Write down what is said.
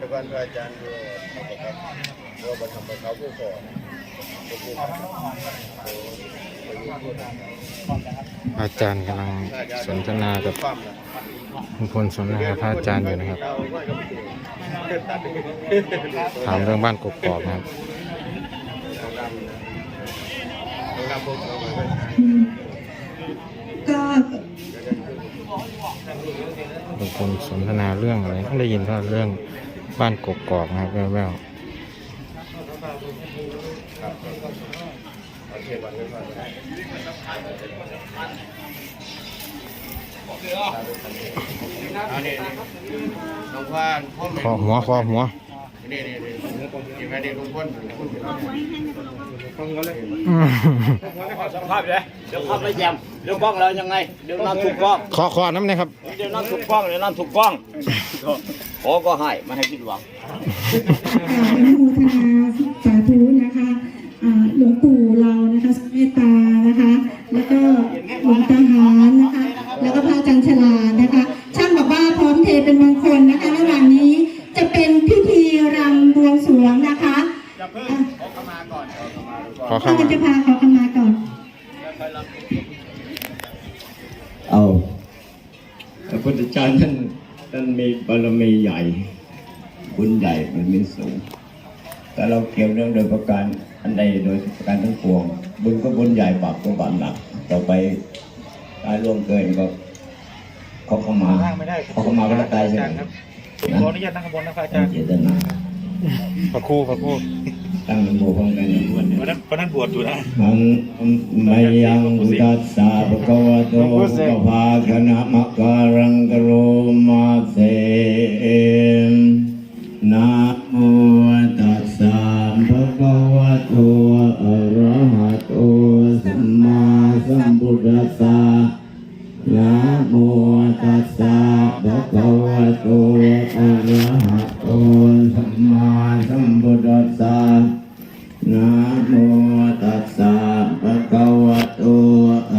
แต่วันพระอาจารย์ด้วยนะครับว่าบรรทำบรรเทาผู้ก่อนผู้ก่อนอาจารย์กำลังสนทนากับความนะลุงพลสนทนากับพระอาจารย์อยู่นะครับเอาไว้กับพี่ตัดถามเรื่องบ้านกกอกนะครับเอาลำเอาลำพวกเราไว้ก็ลุงพลสนทนาเรื่องอะไรได้ยินว่าเรื่อง บ้านกกอกนะครับแววโอเควันนี้วันเอาเนี่ยน้องพานพ่อๆแม่คอหัวคอหัวนี่นี่นี่ที่แม่เด็กทุกคนคุณอืมสัมภาพเลยเดี๋ยวภาพไม่แจ่มเดี๋ยวกล้องเรายังไง เดี๋ยวนั่นถูกกล้องขอขอน้ำหนะครับ เดี๋ยวนั่นถูกกล้องเดี๋ยวนั่นถูกกล้อง ขอก็ให้ไม่ให้ผิดหวังกราบอนุโมทนาสาธุนะคะอ่าหลวงปู่เรานะคะเมตตานะคะ แล้วก็หลวงตาหารนะคะ แล้วก็พระอาจารย์ฉลาดนะคะ ช่างบอกว่าพร้อมเทเป็นมงคลนะคะระหว่างนี้จะเป็นพิธีรำบวงสรวงนะคะอะขอพ่เข้าอมาจะพาขอขมาก่อนเอาพระพุทธเจ้าท่าน ท่านมีบารมีใหญ่ บุญใหญ่มันมีสูง แต่เราเกี่ยวเรื่องโดยประการอันใดโดยประการทั้งปวง บุญก็บุญใหญ่บาปก็บาปหนัก ต่อไปการล่วงเกินก็เขาเข้ามาเขาเข้ามาก็ตายใช่ไหมนะขออนุญาตนั่งข้างบนนะครับอาจารย์เจตนาพระครูพระครู ตั้งนโมพร้อมกันนะวันนั้นวันนั้นบวชอยู่นะหังมายังบุตัสสะภะคะวะโตปะภาคณะมะการังกโรมาเสนะโมตัสสะภะคะวะโตอะระหะโตสัมมาสัมพุทธัสสะนะโมตัสสะภะคะวะโตอะระหะโตสัมมาสัมพุทธัสสะ